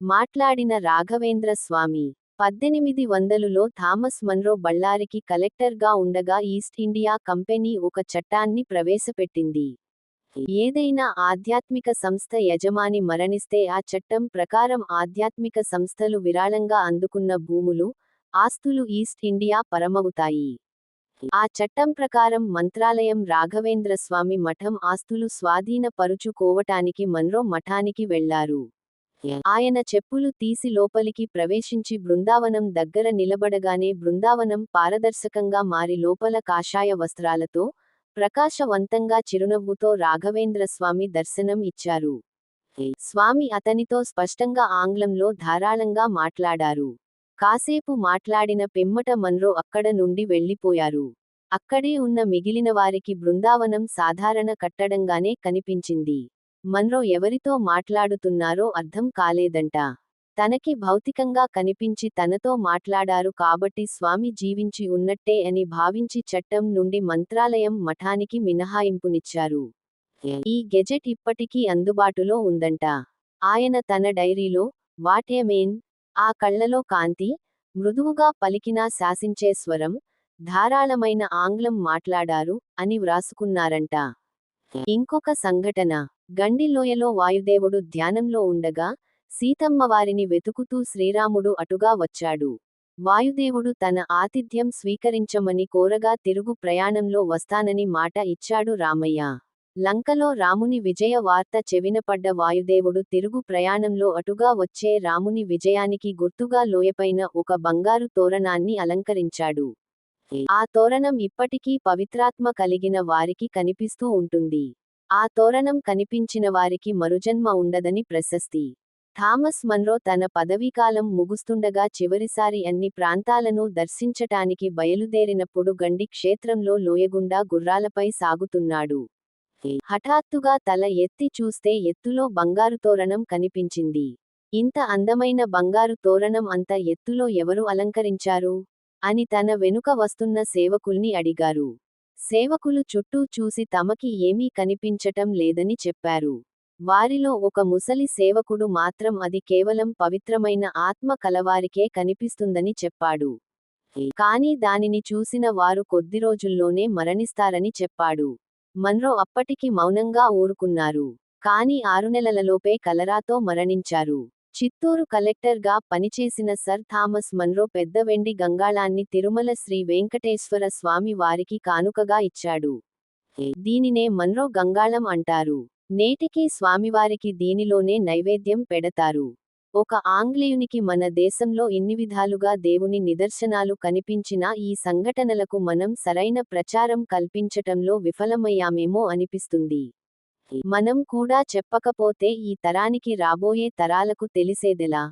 మాట్లాడిన రాఘవేంద్ర స్వామి పద్దెనిమిది వందలులో Thomas Munro బళ్ళారికి కలెక్టర్గా ఉండగా ఈస్ట్ ఇండియా కంపెనీ ఒక చట్టాన్ని ప్రవేశపెట్టింది. ఏదైనా ఆధ్యాత్మిక సంస్థ యజమాని మరణిస్తే ఆ చట్టం ప్రకారం ఆధ్యాత్మిక సంస్థలు విరాళంగా అందుకున్న భూములు ఆస్తులు ఈస్ట్ ఇండియా పరమవుతాయి. ఆ చట్టం ప్రకారం మంత్రాలయం రాఘవేంద్ర స్వామి మఠం ఆస్తులు స్వాధీనపరుచుకోవటానికి మన్రో మఠానికి వెళ్ళారు. ఆయన చెప్పులు తీసి లోపలికి ప్రవేశించి బృందావనం దగ్గర నిలబడగానే బృందావనం పారదర్శకంగా మారి లోపల కాషాయ వస్త్రాలతో ప్రకాశవంతంగా చిరునవ్వుతో రాఘవేంద్ర స్వామి దర్శనం ఇచ్చారు. స్వామి అతనితో స్పష్టంగా ఆంగ్లంలో ధారాళంగా మాట్లాడారు. కాసేపు మాట్లాడిన పిమ్మట మన్రో అక్కడ నుండి వెళ్ళిపోయారు అక్కడే ఉన్న మిగిలిన వారికి బృందావనం సాధారణ కట్టడంగానే కనిపించింది. మన్రో ఎవరితో మాట్లాడుతున్నారో అర్థం కాలేదంట. తనకి భౌతికంగా కనిపించి తనతో మాట్లాడారు కాబట్టి స్వామి జీవించి ఉన్నట్టే అని భావించి చట్టం నుండి మంత్రాలయం మఠానికి మినహాయింపునిచ్చారు. ఈ గెజెట్ ఇప్పటికీ అందుబాటులో ఉందంట. ఆయన తన డైరీలో వాటే మేన్? ఆ కళ్ళలో కాంతి మృదువుగా పలికినా శాసించే స్వరం ధారాళమైన ఆంగ్లం మాట్లాడారు అని వ్రాసుకున్నారంట. ఇంకొక సంఘటన. గండిలోయలో వాయుదేవుడు ధ్యానంలో ఉండగా సీతమ్మవారిని వెతుకుతూ శ్రీరాముడు అటుగా వచ్చాడు. వాయుదేవుడు తన ఆతిథ్యం స్వీకరించమని కోరగా తిరుగు ప్రయాణంలో వస్తానని మాట ఇచ్చాడు రామయ్య. లంకలో రాముని విజయ వార్త చెవినపడ్డ వాయుదేవుడు తిరుగు ప్రయాణంలో అటుగా వచ్చే రాముని విజయానికి గుర్తుగా లోయపైన ఒక బంగారు తోరణాన్ని అలంకరించాడు. ఆ తోరణం ఇప్పటికీ పవిత్రాత్మ కలిగిన వారికి కనిపిస్తూ ఉంటుంది. ఆ తోరణం కనిపించిన వారికి మరుజన్మ ఉండదని ప్రశస్తి. థామస్ మన్రో తన పదవీకాలం ముగుస్తుండగా చివరిసారి అన్ని ప్రాంతాలను దర్శించటానికి బయలుదేరినప్పుడు గండి క్షేత్రంలో లోయగుండా గుర్రాలపై సాగుతున్నాడు. హఠాత్తుగా తల ఎత్తి చూస్తే ఎత్తులో బంగారు తోరణం కనిపించింది. ఇంత అందమైన బంగారు తోరణం అంత ఎత్తులో ఎవరు అలంకరించారు? అని తన వెనుక వస్తున్న సేవకుల్ని అడిగారు. సేవకులు చుట్టూ చూసి తమకి ఏమీ కనిపించటం లేదని చెప్పారు. వారిలో ఒక ముసలి సేవకుడు మాత్రం అది కేవలం పవిత్రమైన ఆత్మ కలవారికే కనిపిస్తుందని చెప్పాడు. కానీ దానిని చూసిన వారు కొద్ది రోజుల్లోనే మరణిస్తారని చెప్పాడు. మన్రో అప్పటికి మౌనంగా ఊరుకున్నారు. కానీ ఆరు నెలలలోపే కలరాతో మరణించారు. చిత్తూరు కలెక్టర్గా పనిచేసిన సర్ థామస్ మన్రో పెద్ద వెండి గంగాళాన్ని తిరుమల శ్రీ వెంకటేశ్వర స్వామి వారికి కానుకగా ఇచ్చాడు. దీనినే మన్రో గంగాళం అంటారు. నేటికీ స్వామివారికి దీనిలోనే నైవేద్యం పెడతారు. ఒక ఆంగ్లేయునికి మన దేశంలో ఇన్ని విధాలుగా దేవుని నిదర్శనాలు కనిపించినా ఈ సంఘటనలకు మనం సరైన ప్రచారం కల్పించటంలో విఫలమయ్యామేమో అనిపిస్తుంది. మనం కూడా చెప్పకపోతే ఈ తరానికి రాబోయే తరాలకు తెలిసేదెలా?